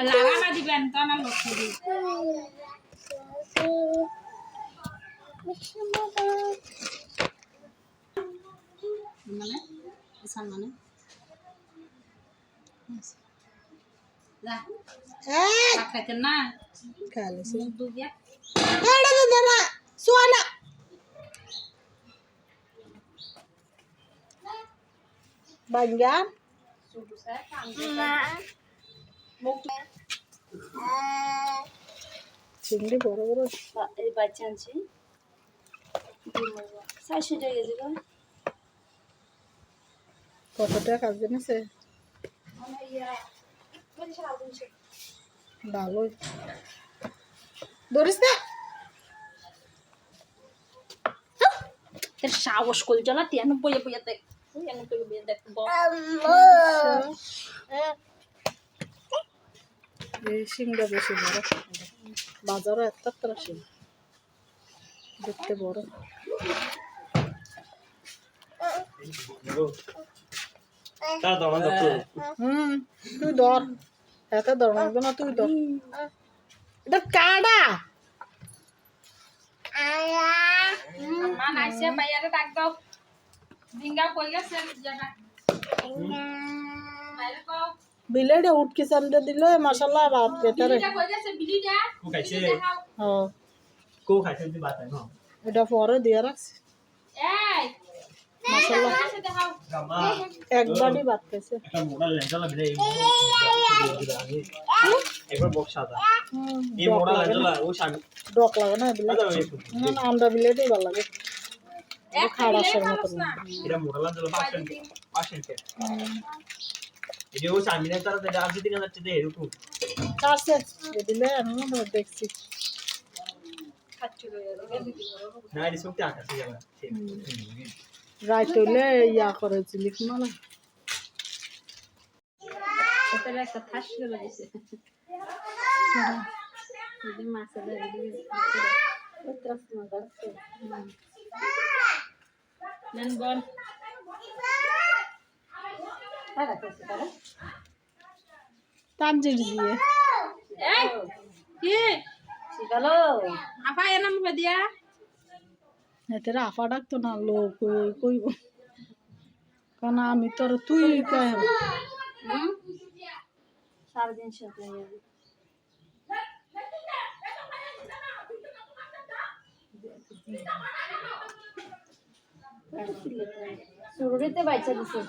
লাগানা দিবেন তা না লক্ষ্য মানে? মানে? খাইতেন না? খালিছে মুখ দুগিয়া চিংড়ি বড় বড় এই বাচ্চা আনছি। চারশো টাকা কেজি কত টাকা কাজ জানিছে ভালোই। ধরিস না। তোর সাহস কল জ্বালা তিয়ান বইয়ে দেখ। তিয়ান বইয়ে বইয়ে দেখ এই শিংটা বেশি বড় বাজারও এত তারা শিং দেখতে বড়। হুম তুই ধর। এত ধর না তুই ধর। এটা কাডা? মা নাইছে বাইরে ডাক দাও। ডিঙ্গা কই গেছে জায়গা বিলেডে উটকি চান্দে দিল মাসাল্লাহ ভাত কেটারে এটা পরে দিয়ে রাখছি। বক্স সাদা। এই ডক মোড়া লাগে না। লেন্ডা ও সামনে ডক লাগে না বিলেট না না আমরা বিলেটই ভালো লাগে। এক মতো না এটা এই ও সামনে তারা তো আজ দিন যাচ্ছে দে এরকম। কাটছে দিলে আমি মনে দেখছি। না এই সব তে আকাশে যাবে। রাইট হইলে ইয়া করেছি লিখি মানে। ওটার একটা ফাঁস করে দিছে। মাছ বল। তানজির দিয়ে এই কি? শিখালো আপা এর নাম দিয়া। এতে আফা ডাকতো না লোক কই- কইব কারণ আমি তোর তুই কয় তিনশো টাকা শুরুতে বাচ্চা দিছে।